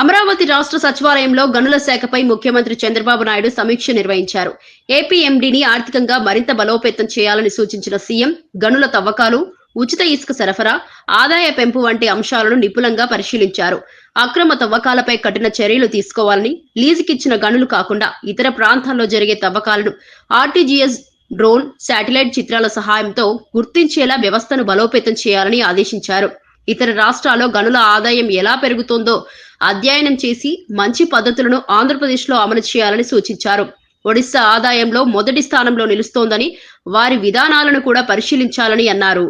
అమరావతి రాష్ట్ర సచివాలయంలో గనుల శాఖపై ముఖ్యమంత్రి చంద్రబాబు నాయుడు సమీక్ష నిర్వహించారు. ఏపీఎండీని ఆర్థికంగా మరింత బలోపేతం చేయాలని సూచించిన సీఎం గనుల తవ్వకాలు ఉచిత ఇసుక సరఫరా ఆదాయ పెంపు వంటి అంశాలను నిపుణంగా పరిశీలించారు. అక్రమ తవ్వకాలపై కఠిన చర్యలు తీసుకోవాలని లీజుకిచ్చిన గనులు కాకుండా ఇతర ప్రాంతాల్లో జరిగే తవ్వకాలను ఆర్టీజీఎస్ డ్రోన్ శాటిలైట్ చిత్రాల సహాయంతో గుర్తించేలా వ్యవస్థను బలోపేతం చేయాలని ఆదేశించారు. ఇతర రాష్ట్రాల్లో గనుల ఆదాయం ఎలా పెరుగుతుందో అధ్యయనం చేసి మంచి పద్ధతులను ఆంధ్రప్రదేశ్లో అమలు చేయాలని సూచించారు. ఒడిశా ఆదాయంలో మొదటి స్థానంలో నిలుస్తోందని వారి విధానాలను కూడా పరిశీలించాలని అన్నారు.